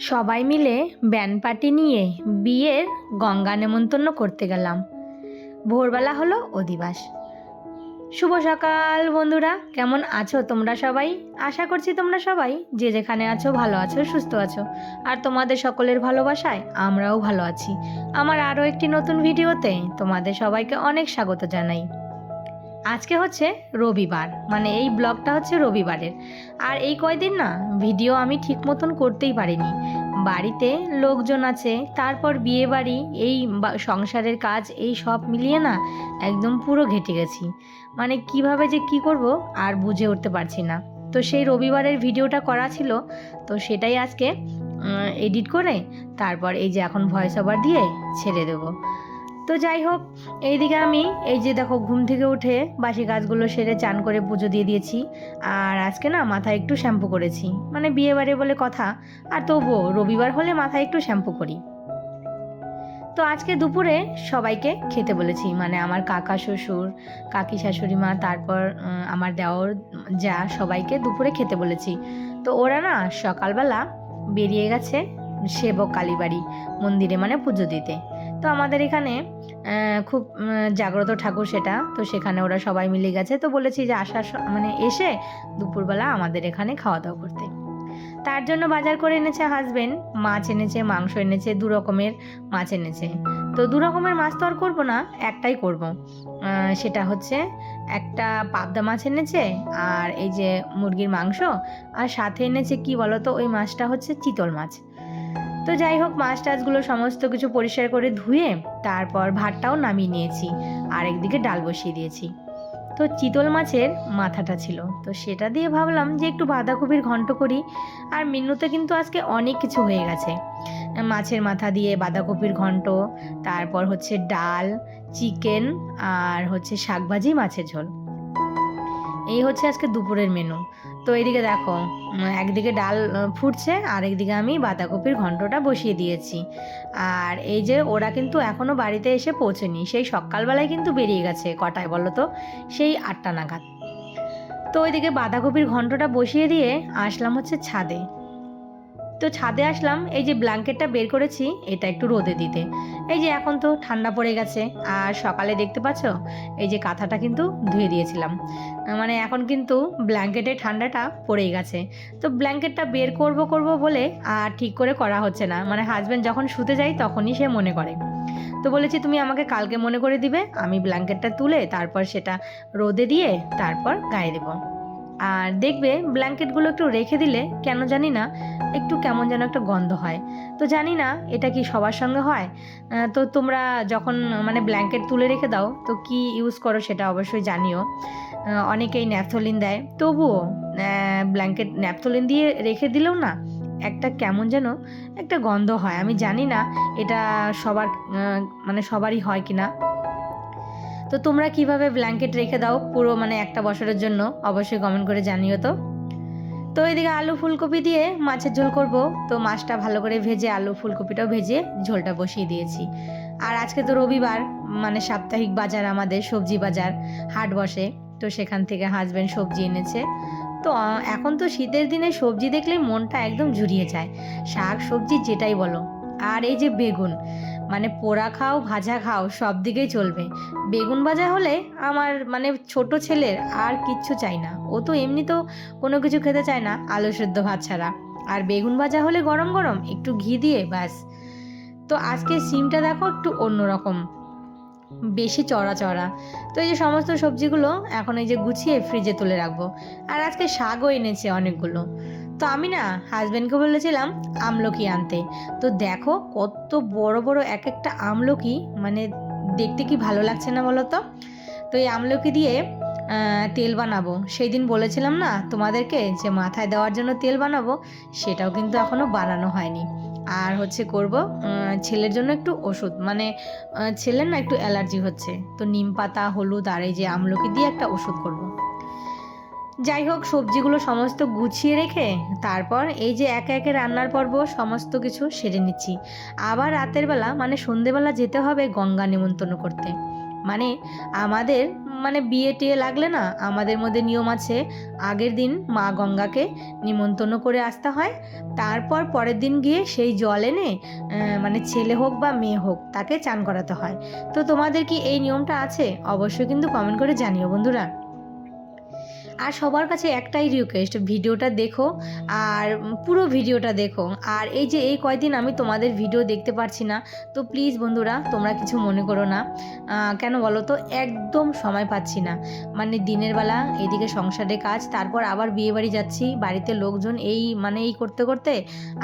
সবাই মিলে band party নিয়ে বিয়ের গঙ্গা নেমন্তন্ন করতে গেলাম। ভোরবেলা হলো অধিবাস। শুভ সকাল বন্ধুরা, কেমন আছো তোমরা সবাই? আশা করছি তোমরা সবাই যে যেখানে আছো, ভালো আছো, সুস্থ আছো। আর তোমাদের সকলের ভালোবাসায় আমরাও ভালো আছি। আমার আরও একটি নতুন ভিডিওতে তোমাদের সবাইকে অনেক স্বাগত জানাই। আজকে হচ্ছে রবিবার মানে এই ব্লগটা হচ্ছে রবিবারের। আর এই কয়দিন না, ভিডিও আমি ঠিক মতন করতেই পারিনি। বাড়িতে লোকজন আছে, তারপর বিয়ে বাড়ি এই সংসারের কাজ, এই সব মিলিয়ে না একদম পুরো ঘেটে গেছি। মানে কীভাবে যে কি করব আর বুঝে উঠতে পারছি না। তো সেই রবিবারের ভিডিওটা করা ছিল, তো সেটাই আজকে এডিট করে তারপর এই যে এখন ভয়েস ওভার দিয়ে ছেড়ে দেবো। তো যাই হোক, এইদিকে আমি, এই যে দেখো ঘুম থেকে উঠে বাসি গাছগুলো সেরে চান করে পুজো দিয়ে দিয়েছি। আর আজকে না মাথায় একটু শ্যাম্পু করেছি। মানে বিয়ে বাড়ি বলে কথা। আর তবুও রবিবার হলে মাথায় একটু শ্যাম্পু করি। তো আজকে দুপুরে সবাইকে খেতে বলেছি। মানে আমার কাকা শ্বশুর, কাকি শাশুড়ি মা, তারপর আমার দেওর যা সবাইকে দুপুরে খেতে বলেছি। তো ওরা না সকালবেলা বেরিয়ে গেছে সেবক কালীবাড়ি মন্দিরে মানে পুজো দিতে। তো আমাদের এখানে খুব জাগ্রত ঠাকুর সেটা। তো সেখানে ওরা সবাই মিলে গেছে। তো বলেছি যে আসার মানে এসে দুপুরবেলা আমাদের এখানে খাওয়া দাওয়া করতে। তার জন্য বাজার করে এনেছে হাজবেন্ড মাছ এনেছে, মাংস এনেছে, দু রকমের মাছ এনেছে। তো দু রকমের মাছ তো আর করব না, একটাই করব। সেটা হচ্ছে একটা পাবদা মাছ এনেছে আর এই যে মুরগির মাংস, আর সাথে এনেছে কি বলতো, ওই মাছটা হচ্ছে চিতল মাছ। তো যাই হোক, মাছ টাছগুলো সমস্ত কিছু পরিষ্কার করে ধুয়ে তারপর ভাতটাও নামিয়ে নিয়েছি। আর একদিকে ডাল বসিয়ে দিয়েছি। তো চিতল মাছের মাথাটা ছিল। তো সেটা দিয়ে ভাবলাম যে একটু বাঁধাকপির ঘন্ট করি। আর মেনুতে কিন্তু আজকে অনেক কিছু হয়ে গেছে। মাছের মাথা দিয়ে বাঁধাকপির ঘন্ট, তারপর হচ্ছে ডাল, চিকেন আর হচ্ছে শাকভাজি, মাছের ঝোল। এই হচ্ছে আজকে দুপুরের মেনু তো এইদিকে দেখো একদিকে ডাল ফুটছে, আর একদিকে আমি বাঁধাকপির ঘন্টটা বসিয়ে দিয়েছি। আর এই যে ওরা কিন্তু এখনও বাড়িতে এসে পৌঁছেনি, সেই সকালবেলায় কিন্তু বেরিয়ে গেছে, কটায় বলো তো? সেই আটটা নাগাদ। তো ওইদিকে বাঁধাকপির ঘন্টটা বসিয়ে দিয়ে আসলাম হচ্ছে ছাদে। তো ছাদে আসলাম, এই যে ব্ল্যাঙ্কেটটা বের করেছি, এটা একটু রোদে দিতে। এই যে এখন তো ঠান্ডা পড়ে গেছে, আর সকালে দেখতে পাচ্ছ, এই যে কাঁথাটা কিন্তু ধুয়ে দিয়েছিলাম। মানে এখন কিন্তু ব্ল্যাঙ্কেটে ঠান্ডাটা পড়েই গেছে। তো ব্ল্যাঙ্কেটটা বের করব করব বলে আর ঠিক করে করা হচ্ছে না। মানে হাজব্যান্ড যখন শুতে যাই তখনই সে মনে করে। তো বলেছি, তুমি আমাকে কালকে মনে করে দিবে, আমি ব্ল্যাঙ্কেটটা তুলে তারপর সেটা রোদে দিয়ে তারপর গায়ে দেবো। আর দেখবে ব্ল্যাঙ্কেটগুলো একটু রেখে দিলে কেন জানি না একটু কেমন যেন একটা গন্ধ হয়। তো জানি না এটা কি সবার সঙ্গে হয়? তো তোমরা যখন মানে ব্ল্যাঙ্কেট তুলে রেখে দাও, তো কি ইউজ করো সেটা অবশ্যই জানিও। অনেকেই ন্যাপথলিন দেয়। তবুও ব্ল্যাঙ্কেট ন্যাপথলিন দিয়ে রেখে দিলেও না একটা কেমন যেন একটা গন্ধ হয়। আমি জানি না এটা সবার মানে সবারই হয় কি না তো তোমরা কীভাবে ব্ল্যাঙ্কেট রেখে দাও পুরো মানে একটা বছরের জন্য? অবশ্যই কমেন্ট করে জানিও তো। তো এদিকে আলু ফুলকপি দিয়ে মাছের ঝোল করব। তো মাছটা ভালো করে ভেজে আলু ফুলকপিটাও ভেজে ঝোলটা বসিয়ে দিয়েছি। আর আজকে তো রবিবার মানে সাপ্তাহিক বাজার আমাদের, সবজি বাজার, হাট বসে। তো সেখান থেকে হাজব্যান্ড সবজি এনেছে। তো এখন তো শীতের দিনে সবজি দেখলেই মনটা একদম জুড়িয়ে যায়। শাক সবজি যেটাই বলো। আর এই যে বেগুন মানে পোড়া খাও, ভাজা খাও, সব দিকেই চলবে। বেগুন ভাজা হলে আমার মানে ছোট ছেলের আর কিচ্ছু চাই না। ও তো এমনি তো কোনো কিছু খেতে চায় না, আলু সেদ্ধ ভাত ছাড়া। আর বেগুন ভাজা হলে গরম গরম একটু ঘি দিয়ে ব্যাস। তো আজকে সিমটা দেখো একটু অন্যরকম বেশি চড়া চড়া। তো এই যে সমস্ত সবজিগুলো এখন এই যে গুছিয়ে ফ্রিজে তুলে রাখব। আর আজকে শাকও এনেছে অনেকগুলো। তো আমি না হাজব্যান্ডকে বলেছিলাম আমলকি আনতে। তো দেখো কত বড় বড় এক একটা আমলকি মানে দেখতে কি ভালো লাগছে না বলো তো? তো এই আমলকি দিয়ে তেল বানাবো। সেই দিন বলেছিলাম না তোমাদেরকে যে মাথায় দেওয়ার জন্য তেল বানাবো, সেটাও কিন্তু এখনও বানানো হয়নি। আর হচ্ছে করব ছেলের জন্য একটু ওষুধ। মানে ছেলের না একটু অ্যালার্জি হচ্ছে। তো নিম পাতা, হলুদ আর এই যে আমলকি দিয়ে একটা ওষুধ করব। যাই হোক, সবজিগুলো সমস্ত গুছিয়ে রেখে তারপর এই যে একে একে রান্নার পর্ব, সমস্ত কিছু সেরে নিচ্ছি। আবার রাতের বেলা মানে সন্ধেবেলা যেতে হবে গঙ্গা নিমন্ত্রণ করতে। মানে আমাদের মানে বিয়ে টিয়ে লাগলে না, আমাদের মধ্যে নিয়ম আছে, আগের দিন মা গঙ্গাকে নিমন্ত্রণ করে আসতে হয়, তারপর পরের দিন গিয়ে সেই জল এনে মানে ছেলে হোক বা মেয়ে হোক, তাকে চান করাতে হয়। তো তোমাদের কি এই নিয়মটা আছে? অবশ্যই কিন্তু কমেন্ট করে জানিও বন্ধুরা। আর সবার কাছে একটাই রিকোয়েস্ট ভিডিওটা দেখো আর পুরো ভিডিওটা দেখো। আর এই যে এই কয়দিন আমি তোমাদের ভিডিও দেখতে পারছি না, তো প্লিজ বন্ধুরা তোমরা কিছু মনে করো না। কেন বলো তো? একদম সময় পাচ্ছি না। মানে দিনের বেলা এদিকে সংসারে কাজ, তারপর আবার বিয়ে বাড়ি যাচ্ছি, বাড়িতে লোকজন এই মানে এই করতে করতে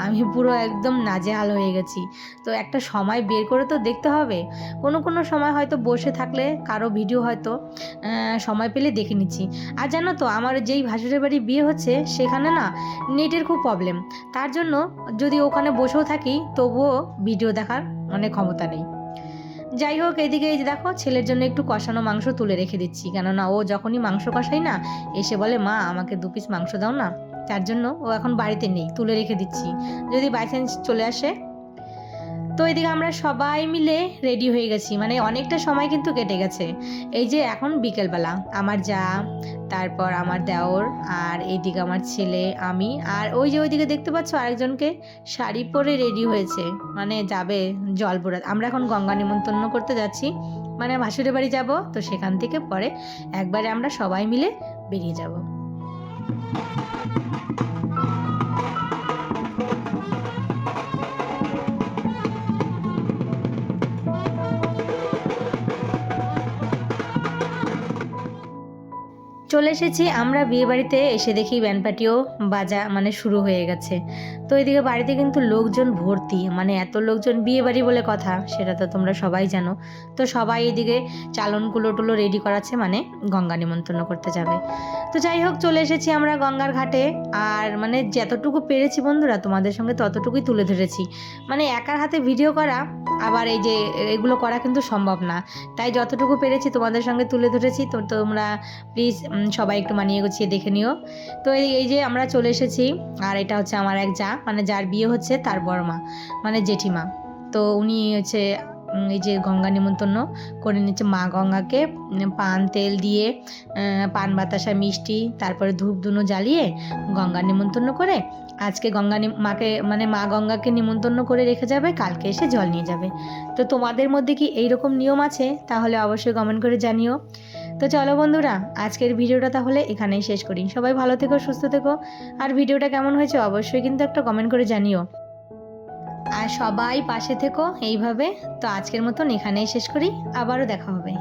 আমি পুরো একদম নাজেহাল হয়ে গেছি। তো একটা সময় বের করে তো দেখতে হবে। কোনো কোনো সময় হয়তো বসে থাকলে, কারও ভিডিও হয়তো সময় পেলে দেখে নিচ্ছি। আর জানো তো আমার যেই ভাসুরের বাড়ি বিয়ে হচ্ছে, সেখানে না নেটের খুব প্রবলেম তার জন্য যদি ওখানে বসেও থাকি, তবুও ভিডিও দেখার অনেক ক্ষমতা নেই। যাই হোক, এদিকে এই যে দেখো, ছেলের জন্য একটু কষানো মাংস তুলে রেখে দিচ্ছি। কেননা ও যখনই মাংস কষাই না, এসে বলে, মা, আমাকে দু পিস মাংস দাও না। তার জন্য ও এখন বাড়িতে নেই, তুলে রেখে দিচ্ছি। যদি বাই চান্স চলে আসে তো এদিকে আমরা সবাই মিলে রেডি হয়ে গেছি। মানে অনেকটা সময় কিন্তু কেটে গেছে। এই যে এখন বিকেলবেলা, আমার যা, তারপর আমার দেওর, আর এইদিকে আমার ছেলে, আমি, আর ওই যে ওইদিকে দেখতে পাচ্ছ আরেকজনকে শাড়ি পরে রেডি হয়েছে। মানে যাবে জল আমরা এখন গঙ্গা নিমন্ত্রণ করতে যাচ্ছি। মানে ভাসুরের বাড়ি যাব, তো সেখান থেকে পরে একবারে আমরা সবাই মিলে বেরিয়ে যাব। চলে এসেছি, আমরা বিয়ে বাড়িতে এসে দেখি ব্যান্ড পার্টিও বাজা মানে শুরু হয়ে গেছে। তো এদিকে বাড়িতে কিন্তু লোকজন ভর্তি মানে এত লোকজন বিয়ে বাড়ি বলে কথা, সেটা তো তোমরা সবাই জানো। তো সবাই এদিকে চালন কুলো টুলো রেডি করাচ্ছে মানে গঙ্গা নিমন্ত্রণ করতে যাবে। তো যাই হোক, চলে এসেছি আমরা গঙ্গার ঘাটে। আর মানে যতটুকু পেরেছি বন্ধুরা, তোমাদের সঙ্গে ততটুকুই তুলে ধরেছি। মানে একার হাতে ভিডিও করা, আবার এই যে এগুলো করা কিন্তু সম্ভব না। তাই যতটুকু পেরেছি তোমাদের সঙ্গে তুলে ধরেছি। তো তোমরা প্লিজ সবাই একটু মানিয়ে গুছিয়ে দেখে নিও। তো এই এই যে আমরা চলে এসেছি, আর এটা হচ্ছে আমার এক যা মানে যার বিয়ে হচ্ছে তার বড় মা মানে জেঠিমা। তো উনি হচ্ছে এই যে গঙ্গা নিমন্ত্রণ করে নিচ্ছে মা গঙ্গাকে পান, তেল দিয়ে পান, বাতাসা, মিষ্টি, তারপরে ধূপ ধুনো জ্বালিয়ে গঙ্গা নিমন্ত্রণ করে, আজকে গঙ্গা মাকে মানে মা গঙ্গাকে নিমন্ত্রণ করে রেখে যাবে, কালকে এসে জল নিয়ে যাবে। তো তোমাদের মধ্যে কি এইরকম নিয়ম আছে? তাহলে অবশ্যই কমেন্ট করে জানিও। তো চলো বন্ধুরা, আজকের ভিডিওটা তাহলে এখানেই শেষ করি। সবাই ভালো থেকো, সুস্থ থেকো। আর ভিডিওটা কেমন হয়েছে অবশ্যই কিন্তু একটা কমেন্ট করে জানিও। আর সবাই পাশে থেকো এইভাবে। তো আজকের মতন এখানেই শেষ করি। আবারও দেখা হবে।